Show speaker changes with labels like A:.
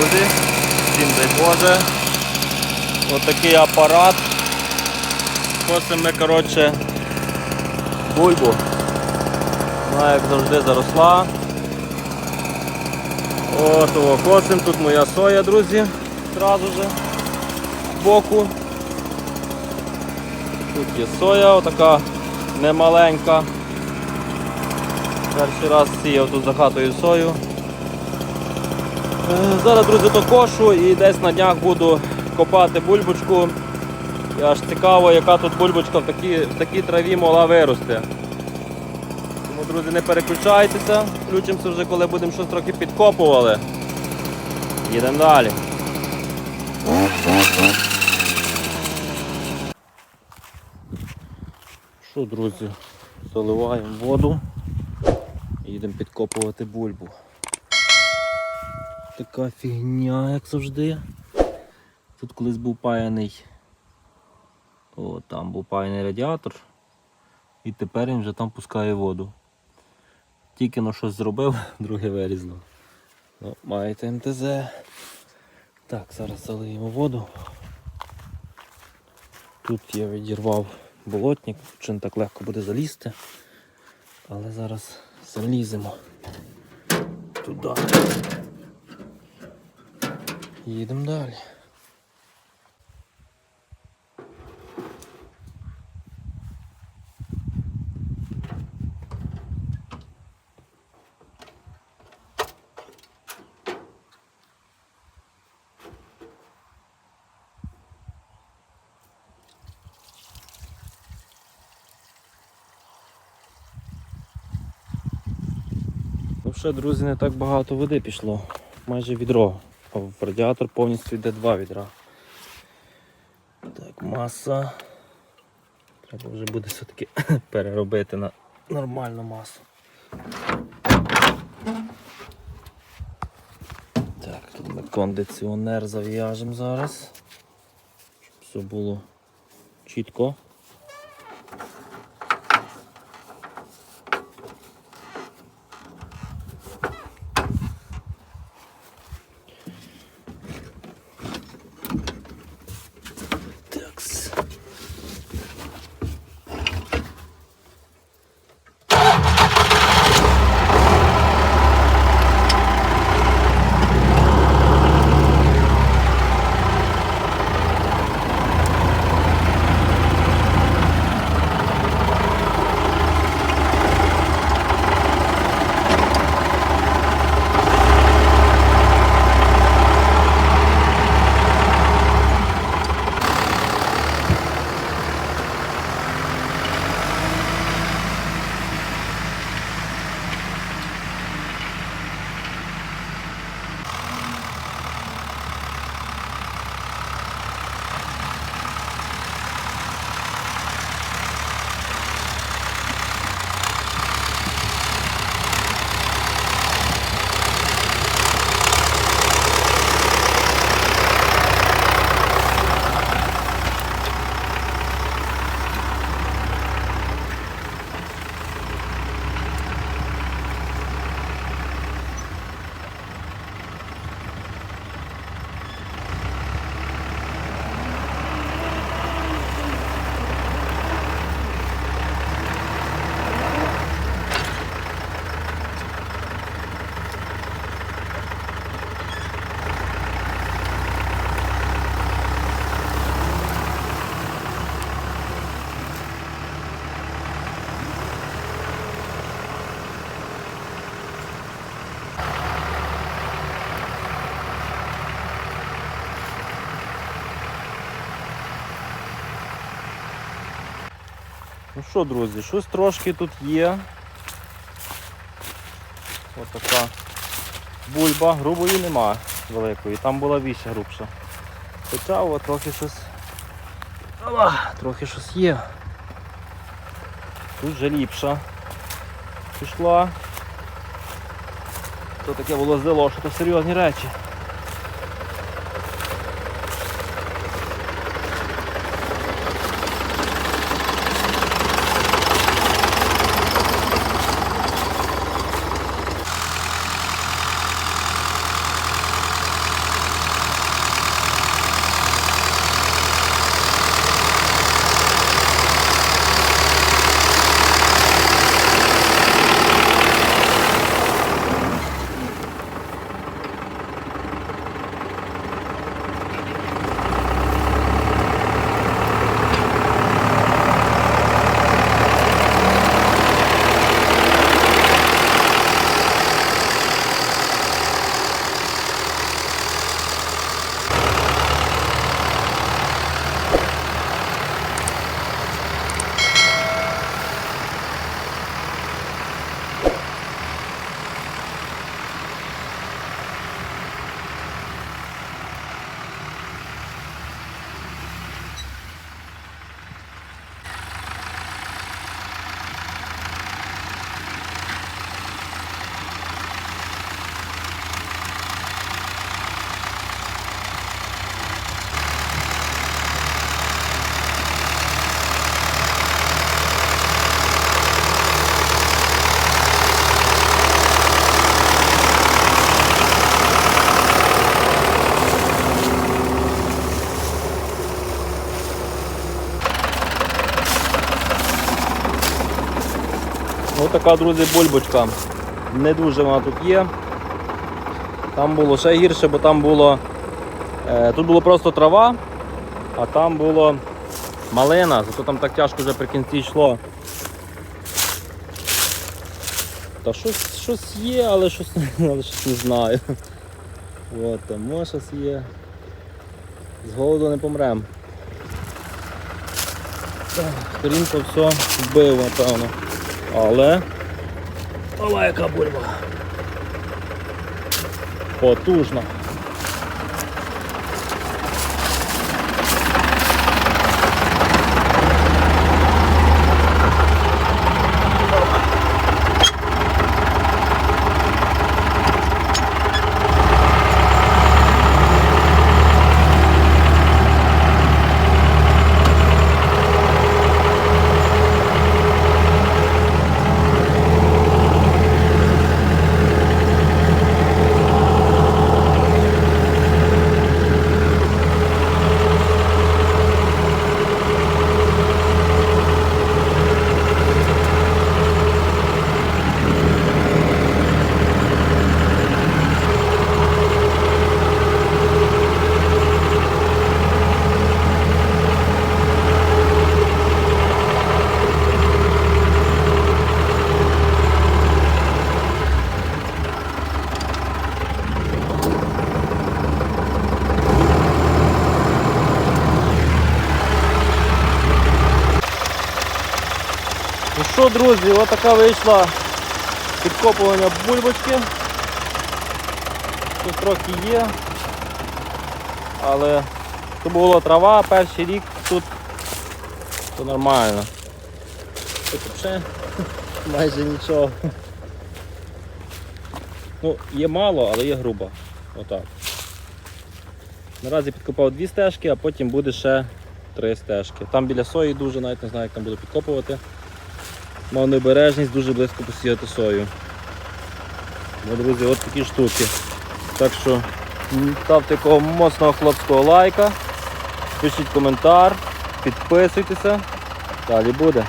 A: друзі. Всім дай Боже. Отакий апарат. Косимо ми, коротше, бульбу. Вона як завжди заросла. От о, косим. Тут моя соя, друзі, зразу же збоку. Тут є соя, отака немаленька. Перший раз сіяв тут за хатою сою. Зараз, друзі, то кошу і десь на днях буду копати бульбочку. І аж цікаво, яка тут бульбочка в такій, в такій траві могла вирости. Тому, друзі, не переключайтеся, включимося вже, коли будемо щось трохи підкопували. Їдемо далі. Що, друзі, заливаємо воду і їдемо підкопувати бульбу. Така фігня, як завжди. Тут колись був паяний. О, там був паяний радіатор. І тепер він вже там пускає воду. Тільки на щось зробив, друге вирізло. Ну, маєте МТЗ. Так, зараз залиємо воду. Тут я відірвав болотник, чи не так легко буде залізти. Але зараз заліземо туди. Їдемо далі. Ну ще, друзі, не так багато води пішло. Майже відро. А в радіатор повністю йде два відра. Так, маса. Треба вже буде все-таки переробити на нормальну масу. Так, тут ми кондиціонер зав'яжемо зараз. Щоб все було чітко. Ну що, друзі, щось трошки тут є. Ось така бульба, грубої нема великої, там була більше грубша. Хоча о, трохи щось. Ова, трохи щось є. Тут вже ліпша пішла. То таке було здало, що то серйозні речі. Ось така, друзі, бульбочка. Не дуже вона тут є. Там було ще гірше, бо там було. Е, тут було просто трава, а там було малина, зато там так тяжко вже при кінці йшло. Та щось, щось є, але щось, але щось не знаю. От, там може щось є. З голоду не помрем. Так, Сторінка все вбив, напевно. Але. Ова яка бульба. Потужна. Що, друзі, отака вийшла підкопування бульбочки. Тут трохи є. Але тут була трава, перший рік тут то нормально. Тут взагалі майже нічого. Ну, є мало, але є грубо. Отак. Наразі підкопав дві стежки, а потім буде ще три стежки. Там біля сої дуже, навіть не знаю, як там буду підкопувати. Мав необережність дуже близько посіяти сою. Ну, друзі, от такі штуки. Так що ставте такого моцного хлопського лайка, пишіть коментар, підписуйтеся. Далі буде.